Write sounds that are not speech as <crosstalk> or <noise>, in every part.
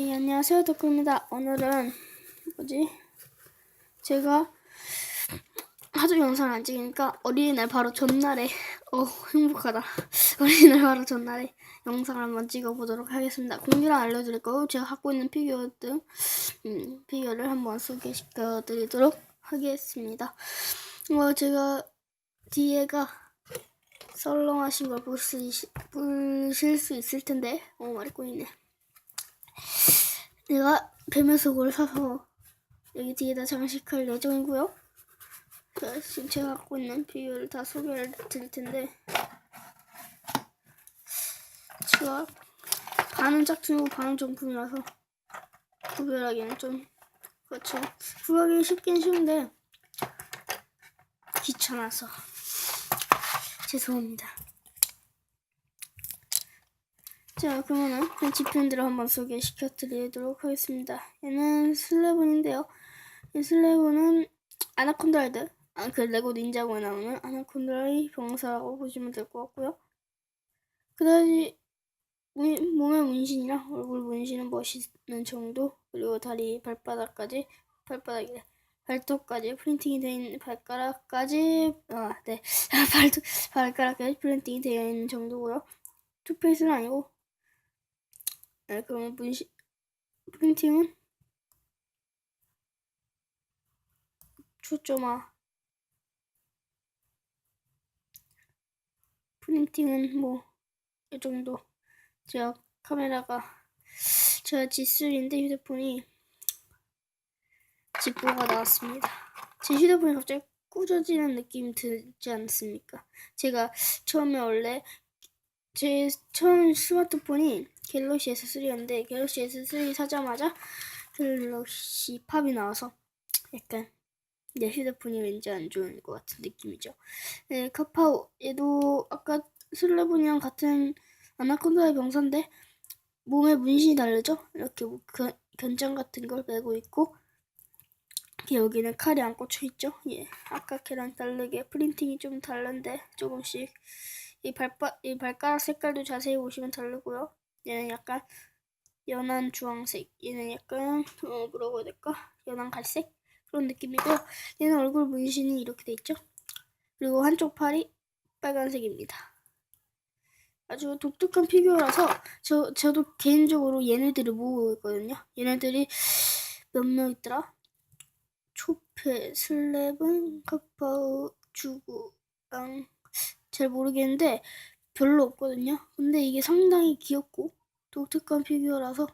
네, 안녕하세요, 덕구입니다. 오늘은 뭐지? 제가 하도 영상을 안 찍으니까 어린이날 바로 전날에 어 행복하다. <laughs> 어린이날 바로 전날에 영상을 한번 찍어보도록 하겠습니다. 공유랑 알려드릴 거고 제가 갖고 있는 피규어들 음, 피규어를 한번 소개시켜 드리도록 하겠습니다. 어 제가 뒤에가 썰렁하신 걸 보실, 수 있을 텐데 어 말이 꼬이네. 내가 뱀의 속을 사서 여기 뒤에다 장식할 예정이고요. 자, 지금 제가 갖고 있는 비율을 다 소개를 드릴 텐데 제가 반은 짝퉁이고 반은 정품이라서 구별하기는 좀 그렇죠. 구하기 쉽긴 쉬운데 귀찮아서 죄송합니다. 자, 그러면은 그 지편들을 한번 소개시켜 드리도록 하겠습니다. 얘는 슬래본인데요. 이 슬래본은 아나콘다드, 아, 그 레고 닌자고에 나오는 아나콘다의 병사라고 보시면 될 것 같고요. 그다지 문- 몸의 문신이랑 얼굴 문신은 멋있는 정도, 그리고 다리, 발바닥까지, 발바닥이래. 발톱까지 프린팅이 되어 있는 발가락까지 아, 네. <laughs> 발톱 발가락까지 프린팅이 되어 있는 정도고요. 투페이스는 아니고 네, 그러면 문신 프린팅은 초점화 프린팅은 뭐 이 정도 제가 카메라가 제가 G3인데 휴대폰이 지포가 나왔습니다. 제 휴대폰이 갑자기 꾸져지는 느낌이 들지 않습니까? 제가 처음에 원래 제 처음 스마트폰이 갤럭시 S3였는데 갤럭시 S3 사자마자 갤럭시 팝이 나와서 약간 내 휴대폰이 왠지 안 좋은 것 같은 느낌이죠. 네, 카파오 얘도 아까 슬래본이랑 같은 아나콘다의 병사인데 몸에 문신이 다르죠? 이렇게 뭐 견, 견장 같은 걸 메고 있고 여기는 칼이 안 꽂혀 있죠? 예, 아까 걔랑 다르게 프린팅이 좀 다른데 조금씩 이 발바 이 발가락 색깔도 자세히 보시면 다르고요. 얘는 약간 연한 주황색, 얘는 약간 어 뭐라고 해야 될까? 연한 갈색 그런 느낌이고 얘는 얼굴 문신이 이렇게 돼 있죠. 그리고 한쪽 팔이 빨간색입니다. 아주 독특한 피규어라서 저 저도 개인적으로 얘네들을 모으고 있거든요. 얘네들이 몇 명 있더라? 초페, 슬랩은, 카파우, 주구랑 잘 모르겠는데 별로 없거든요. 근데 이게 상당히 귀엽고 독특한 피규어라서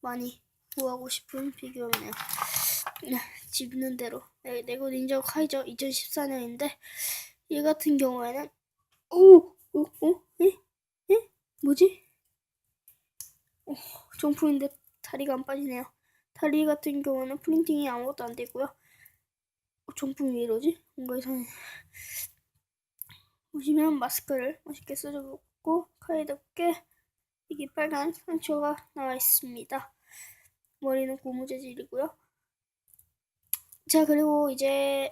많이 구하고 싶은 피규어네요. 네, 집는 대로 네, 레고 닌자 카이저 2014년인데 얘 같은 경우에는 오, 오, 오, 에, 에, 뭐지? 오, 정품인데 다리가 안 빠지네요. 다리 같은 경우는 프린팅이 아무것도 안 되고요. 어, 정품이 왜 이러지? 뭔가 이상해. 보시면 마스크를 멋있게 써주고 카이드께 이게 빨간 상처가 나와 있습니다. 머리는 고무 재질이고요. 자 그리고 이제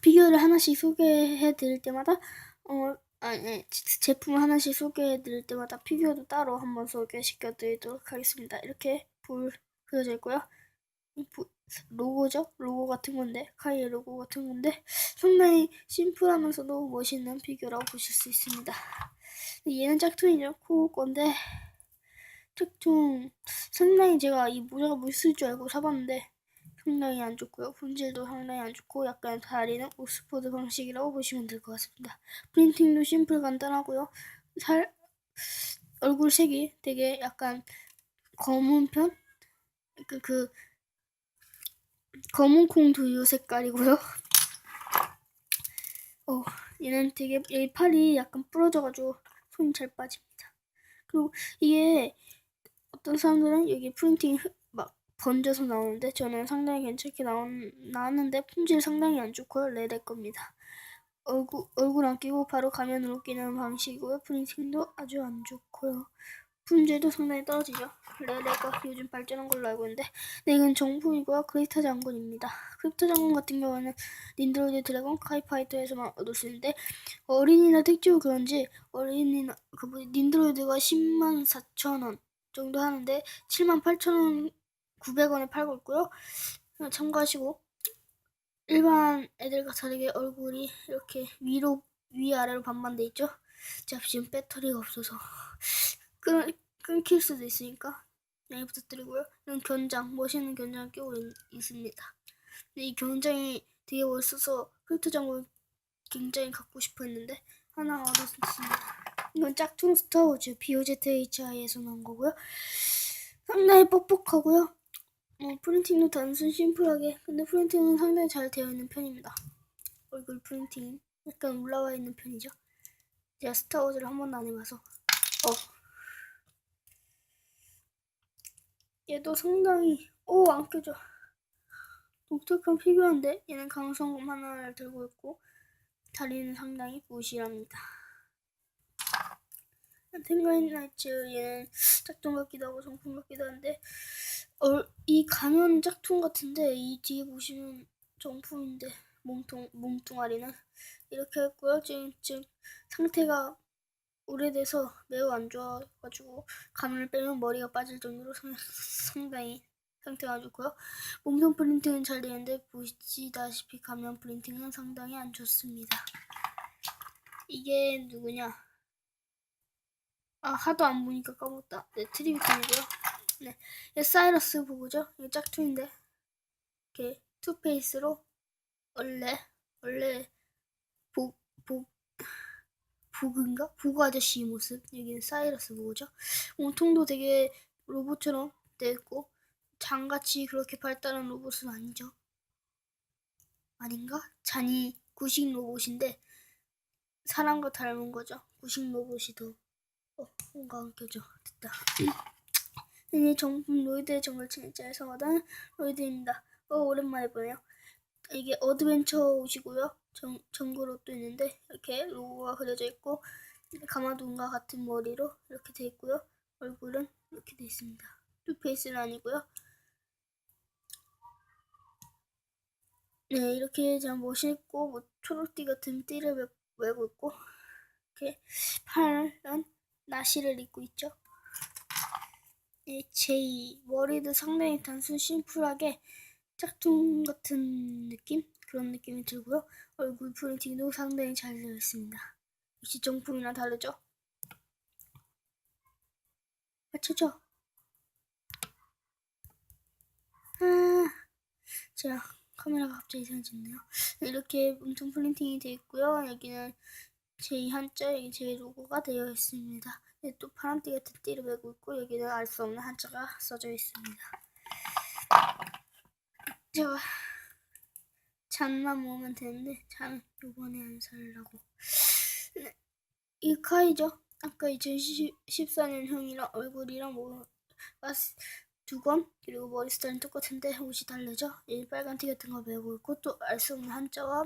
피규어를 하나씩 소개해 드릴 때마다 어 아니 제품 하나씩 소개해 드릴 때마다 피규어도 따로 한번 소개시켜 드리도록 하겠습니다. 이렇게 불 그려져 있고요. 로고죠? 로고 같은 건데 카이의 로고 같은 건데 상당히 심플하면서도 멋있는 피규어라고 보실 수 있습니다. 얘는 짝퉁이죠. 코 건데 짝퉁 상당히 제가 이 모자가 멋있을 줄 알고 사봤는데 상당히 안 좋고요. 품질도 상당히 안 좋고 약간 다리는 옥스퍼드 방식이라고 보시면 될 것 같습니다. 프린팅도 심플 간단하고요. 살 얼굴 색이 되게 약간 검은 편? 그, 그 검은 콩 두유 색깔이고요. <laughs> 어, 얘는 되게 이 팔이 약간 부러져가지고 손이 잘 빠집니다. 그리고 이게 어떤 사람들은 여기 프린팅이 흑- 막 번져서 나오는데 저는 상당히 괜찮게 나온, 나왔는데 품질 상당히 안 좋고요. 레드 겁니다. 얼굴, 얼굴 안 끼고 바로 가면으로 끼는 방식이고요. 프린팅도 아주 안 좋고요. 품질도 상당히 떨어지죠. 레레가 요즘 발전한 걸로 알고 있는데 네, 이건 정품이고요. 크리스타 장군입니다. 크리스타 장군 같은 경우는 닌드로이드 드래곤 카이파이터에서만 얻을 수 있는데 어린이나 택지고 그런지 어린이나 그 닌드로이드가 10만 4천 원 정도 하는데 78,900원에 팔고 있고요. 어, 참고하시고 일반 애들과 다르게 얼굴이 이렇게 위로 위아래로 반반 돼 있죠. 제가 지금 배터리가 없어서 끊, 끊길 수도 있으니까 양해 부탁드리고요. 이런 견장, 멋있는 견장 끼고 있, 있습니다. 근데 이 견장이 되게 멋있어서 장구 굉장히 갖고 싶어 했는데 하나 얻었습니다. 이건 짝퉁 스타워즈 BOZHI에서 나온 거고요. 상당히 뻑뻑하고요. 어, 프린팅도 단순 심플하게 근데 프린팅은 상당히 잘 되어 있는 편입니다. 얼굴 프린팅 약간 올라와 있는 편이죠. 제가 스타워즈를 한 번도 안 해봐서 어 얘도 상당히 오 안 껴져 독특한 피규어인데 얘는 강성검 하나를 들고 있고 다리는 상당히 부실합니다. 탱가인 나이츠 얘는 짝퉁 같기도 하고 정품 같기도 한데 어, 이 가면 짝퉁 같은데 이 뒤에 보시면 정품인데 몸통 몸뚱아리는 이렇게 했고요. 지금 지금 상태가 오래돼서 매우 안 좋아가지고 가면을 빼면 머리가 빠질 정도로 상, 상당히 상태가 안 좋고요. 몸통 프린팅은 잘 되는데 보시다시피 가면 프린팅은 상당히 안 좋습니다. 이게 누구냐? 아 하도 안 보니까 까먹었다. 네 트리비탄이고요. 네, 얘 사이러스 보고죠. 이거 짝퉁인데 이렇게 투페이스로 원래 원래 복복 보그인가? 보그 아저씨 모습. 여기는 사이러스 보고죠. 몸통도 되게 로봇처럼 되어 있고 장같이 그렇게 발달한 로봇은 아니죠. 아닌가? 잔이 구식 로봇인데 사람과 닮은 거죠. 구식 로봇이 더 어, 뭔가 안 껴져. 됐다. 이 정품 로이드의 정글 진짜 성하던 로이드입니다. 어, 오랜만에 보네요. 이게 어드벤처 옷이고요. 정, 정글 옷도 있는데 이렇게 로고가 그려져 있고 가마돈과 같은 머리로 이렇게 돼 있고요. 얼굴은 이렇게 돼 있습니다. 투페이스는 아니고요. 네, 이렇게 참 멋있고 뭐 초록띠 같은 띠를 매, 매고 있고 이렇게 파란 나시를 입고 있죠. 네, 제 머리도 상당히 단순 심플하게 짝퉁 같은 느낌? 그런 느낌이 들고요. 얼굴 프린팅도 상당히 잘 되어 있습니다. 역시 정품이랑 다르죠? 맞춰줘. 아, 제가 카메라가 갑자기 이상해졌네요. 이렇게 엄청 프린팅이 되어 있고요. 여기는 제 한자, 여기 제 로고가 되어 있습니다. 네, 또 파란띠 같은 띠를 메고 있고 여기는 알 수 없는 한자가 써져 있습니다. 제가 잔만 모으면 되는데 잔 요번에 안 살라고. 네, 이 카이죠? 아까 2014년 형이랑 얼굴이랑 뭐 두건 그리고 머리 스타일은 똑같은데 옷이 다르죠? 이 빨간 티 같은 거 메고 있고 또 알 수 없는 한자와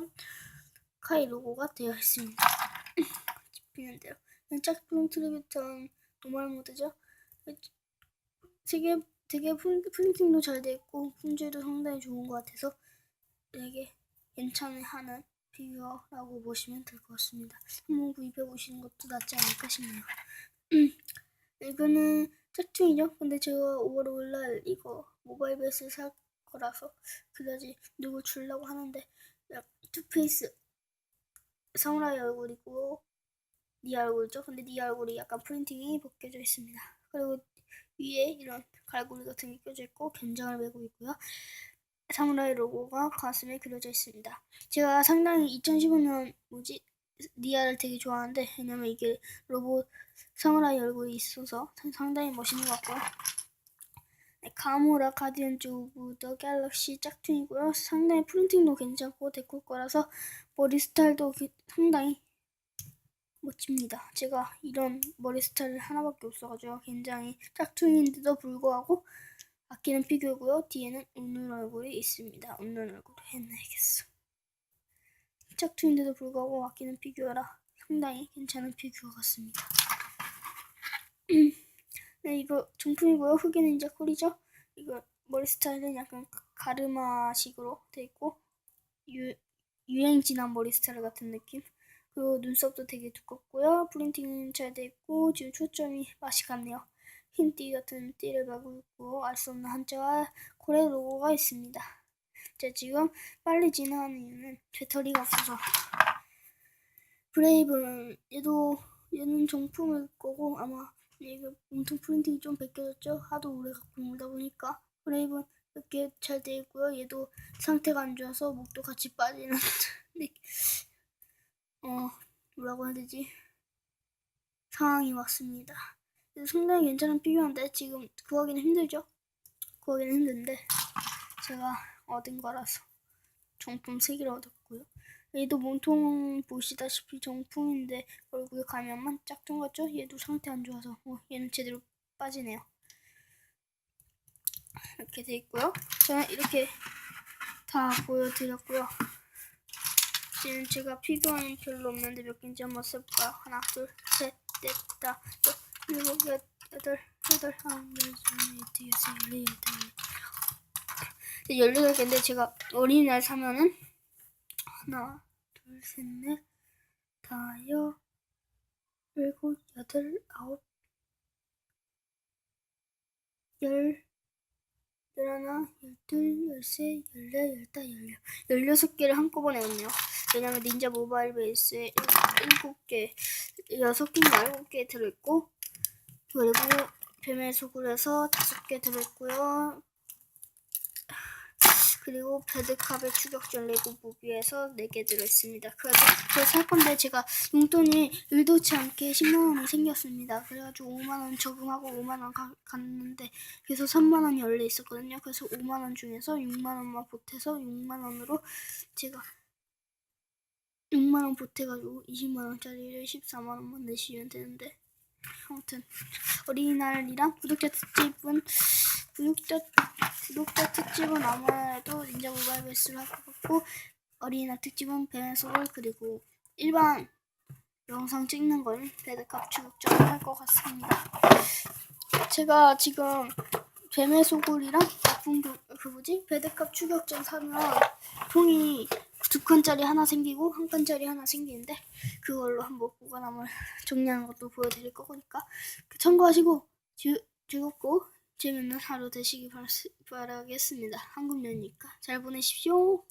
카이 로고가 되어 있습니다. 집히는데요. 짝퉁 트리뷰턴 노멀 모드죠? 되게 되게 프린팅도 잘 돼 있고 품질도 상당히 좋은 것 같아서 되게 괜찮은 하는 피규어라고 보시면 될 것 같습니다. 한번 구입해 보시는 것도 낫지 않을까 싶네요. 이거는 짝퉁이죠? 근데 제가 5월 5일날 이거 모바일 베이스 살 거라서 그다지 누구 주려고 하는데 투페이스 사무라이 얼굴이고 네 얼굴이죠? 근데 네 얼굴이 약간 프린팅이 벗겨져 있습니다. 그리고 위에 이런 갈고리 같은 게 껴져 있고 견장을 메고 있고요. 사무라이 로고가 가슴에 그려져 있습니다. 제가 상당히 2015년 뭐지 니아를 되게 좋아하는데 왜냐면 이게 로봇 사무라이 얼굴이 있어서 상당히 멋있는 것 같고요. 네, 가모라 가디언즈 오브 더 갤럭시 짝퉁이고요. 상당히 프린팅도 괜찮고 데코 거라서 머리 스타일도 상당히 멋집니다. 제가 이런 머리 스타일 하나밖에 없어가지고 굉장히 짝퉁인데도 불구하고 아끼는 피규어고요. 뒤에는 웃는 얼굴이 있습니다. 웃는 얼굴 해놔야겠어. 짝퉁인데도 불구하고 아끼는 피규어라 상당히 괜찮은 피규어 같습니다. <clears throat> 네, 이거 정품이고요. 흑인 닌자 콜이죠. 이거 머리 스타일은 약간 가르마식으로 돼 있고 유, 유행 지난 머리 스타일 같은 느낌. 그리고 눈썹도 되게 두껍고요. 프린팅은 잘 돼 있고 지금 초점이 맛이 갔네요. 흰띠 같은 띠를 말고 있고 알 수 없는 한자와 고래 로고가 있습니다. 자 지금 빨리 진행하는 이유는 배터리가 없어서 브레이브는 얘도 얘는 정품일 거고 아마 얘가 몸통 프린팅이 좀 벗겨졌죠? 하도 오래 갖고 놀다 보니까 브레이브는 이렇게 잘 돼 있고요. 얘도 상태가 안 좋아서 목도 같이 빠지는 <laughs> 네. 어 뭐라고 해야 되지? 상황이 왔습니다. 상당히 괜찮은 필요한데 지금 구하기는 힘들죠? 구하기는 힘든데 제가 얻은 거라서 정품 3개를 얻었고요. 얘도 몸통 보시다시피 정품인데 얼굴에 가면만 짝퉁 같죠? 얘도 상태 안 좋아서 어, 얘는 제대로 빠지네요. 이렇게 돼 있고요. 저는 이렇게 다 보여드렸고요. 지금 제가 필요한 별로 없는데 몇 개인지 한번 써볼까요? 하나, 둘, 셋, 넷, 다섯, 여섯, 일곱, 여덟, 여덟, 아홉, 열, 열두, 여섯, 열네, 열다섯. 열여덟 개인데 제가 어린이날 사면은 하나, 둘, 셋, 넷, 다여, 일곱, 여덟, 아홉, 열, 열하나, 열둘, 열세, 열네, 열다, 열여, 열여섯 개를 한꺼번에 얻네요. 왜냐면 닌자 모바일 베이스에 일- 일곱 개, 여섯 개인가 일곱 개 들어있고 그리고 뱀의 소굴에서 다섯 개 들어있고요. 그리고 베드캅의 추격전 레고 무비에서 네개 들어있습니다. 그래서 그래서 살 건데 제가 용돈이 의도치 않게 10만 원이 생겼습니다. 그래가지고 5만 원 저금하고 5만 원 가- 갔는데 그래서 3만 원이 원래 있었거든요. 그래서 5만 원 중에서 6만 원만 보태서 6만 원으로 제가 6만 원 보태가지고 20만 원짜리를 14만 원만 내시면 되는데 아무튼 어린이날이랑 구독자 특집은 구독자 구독자 특집은 아무래도 닌자 모바일 베스를 할 것 같고 어린이날 특집은 벤소울 그리고 일반 영상 찍는 건 배드캅 추격전을 할것 같습니다. 제가 지금 뱀의 소굴이랑 나쁜 그, 그 뭐지 배드캅 추격전 사면 통이 두 칸짜리 하나 생기고 한 칸짜리 하나 생기는데 그걸로 한번 보관함을 <laughs> 정리하는 것도 보여드릴 거니까 그 참고하시고 즐, 즐겁고 재밌는 하루 되시기 바라, 바라겠습니다. 한국 연이니까 잘 보내십시오.